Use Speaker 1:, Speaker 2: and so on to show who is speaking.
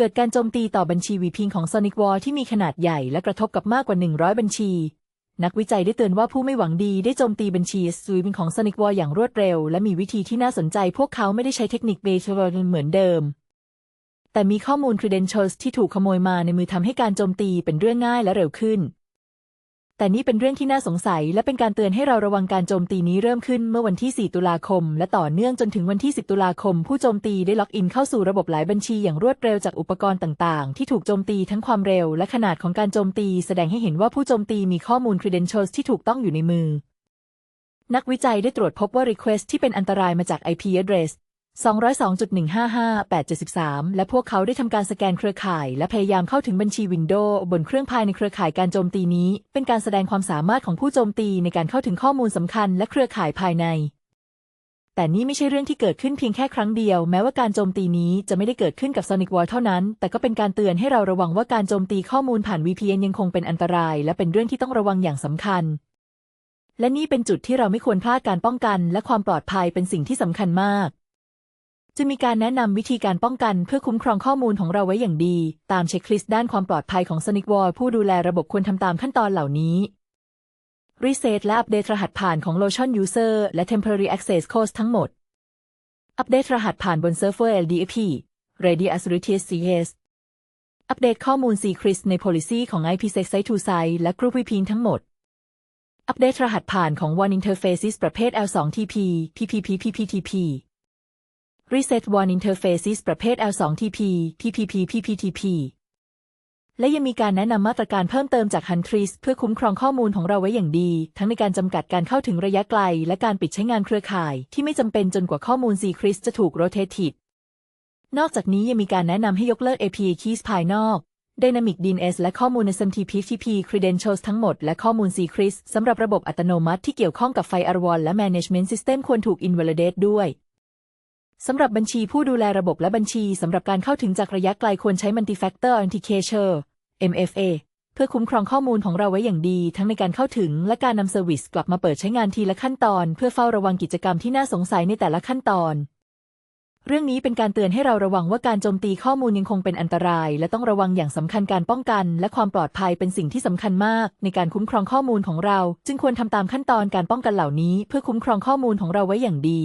Speaker 1: เกิดการโจมตีต่อบัญชีวีพิงของ Sonic War ที่มีขนาดใหญ่และกระทบกับมากกว่า 100 บัญชี นักวิจัยได้เตือนว่าผู้ไม่หวังดีได้โจมตีบัญชีสวีพิงของ Sonic War อย่างรวดเร็ว และมีวิธีที่น่าสนใจพวกเขาไม่ได้ใช้เทคนิคเบสเวอร์เหมือนเดิม แต่มีข้อมูล credentials ที่ถูกขโมยมาในมือทำให้การโจมตีเป็นเรื่องง่ายและเร็วขึ้น แต่นี่เป็นเรื่องที่น่าสงสัย และเป็นการเตือนให้เราระวังการโจมตีนี้เริ่มขึ้นเมื่อวันที่ 4 ตุลาคม และต่อเนื่องจนถึงวันที่ 10 ตุลาคม ผู้โจมตีได้ล็อกอินเข้าสู่ระบบหลายบัญชีอย่างรวดเร็วจากอุปกรณ์ต่าง ๆ ที่ถูกโจมตีทั้งความเร็ว และขนาดของการโจมตี แสดงให้เห็นว่าผู้โจมตีมีข้อมูล credentials ที่ถูกต้องอยู่ในมือ นักวิจัยได้ตรวจพบว่า Request ที่เป็นอันตรายมาจาก IP address 202.155.873 และพวกเขาได้ทำการสแกนเครือข่าย และพยายามเข้าถึงบัญชี Windows บนเครื่องภายในเครือข่ายการโจมตีนี้ เป็นการแสดงความสามารถของผู้โจมตีในการเข้าถึงข้อมูลสำคัญและเครือข่ายภายใน แต่นี่ไม่ใช่เรื่องที่เกิดขึ้นเพียงแค่ครั้งเดียว แม้ว่าการโจมตีนี้จะไม่ได้เกิดขึ้นกับ Sonic War เท่านั้น แต่ก็เป็นการเตือนให้เราระวังว่าการโจมตีข้อมูลผ่าน VPN ยังคงเป็นอันตราย และเป็นเรื่องที่ต้องระวังอย่างสำคัญและนี่เป็นจุดที่เราไม่ควรพลาดการป้องกัน และความปลอดภัยเป็นสิ่งที่สำคัญมาก จะมีการแนะนำวิธีการป้องกันเพื่อคุ้มครองข้อมูลของเราไว้อย่างดี ตามเช็คลิสต์ด้านความปลอดภัยของ Sonic Wall ผู้ดูแลระบบควรทำตามขั้นตอนเหล่านี้รีเซ็ตและอัปเดตรหัสผ่านของ Lotion User และ Temporary Access Codes ทั้งหมด อัปเดตรหัสผ่านบนเซิร์ฟเวอร์ LDAP Ready Assertive CS อัปเดตข้อมูล Secrets ใน Policy ของ IPsec Site to Site และ Group VPN ทั้งหมด อัปเดตรหัสผ่านของ One Interfaces ประเภท L2TP PPP PPTP Reset One Interfaces ประเภท L2TP PPP PPTP และยังมีการแนะนำมาตรการเพิ่มเติมจาก Huntress เพื่อคุ้มครองข้อมูลของเราไว้อย่างดี ทั้งในการจำกัดการเข้าถึงระยะไกล และการปิดใช้งานเครือข่าย ที่ไม่จำเป็นจนกว่าข้อมูล Secrets จะถูก rotated นอกจากนี้ยังมีการแนะนำให้ยกเลิก API keys ภายนอก Dynamic DNS และข้อมูลใน SMTP TP credentials ทั้งหมด และข้อมูล Secrets สำหรับระบบอัตโนมัติที่เกี่ยวข้องกับ Firewall และ Management System ควรถูก invalidate ด้วย สำหรับบัญชีผู้ดูแลระบบและบัญชีสำหรับการเข้าถึงจากระยะไกลควรใช้ Multi-Factor Authenticator MFA เพื่อคุ้มครองข้อมูลของเราไว้อย่างดี ทั้งในการเข้าถึงและการนำเซอร์วิสกลับมาเปิดใช้งานทีละขั้นตอน เพื่อเฝ้าระวังกิจกรรมที่น่าสงสัยในแต่ละขั้นตอน เรื่องนี้เป็นการเตือนให้เราระวังว่าการโจมตีข้อมูลยังคงเป็นอันตราย และต้องระวังอย่างสำคัญการป้องกัน และความปลอดภัยเป็นสิ่งที่สำคัญมาก ในการคุ้มครองข้อมูลของเรา จึงควรทำตามขั้นตอนการป้องกันเหล่านี้ เพื่อคุ้มครองข้อมูลของเราไว้อย่างดี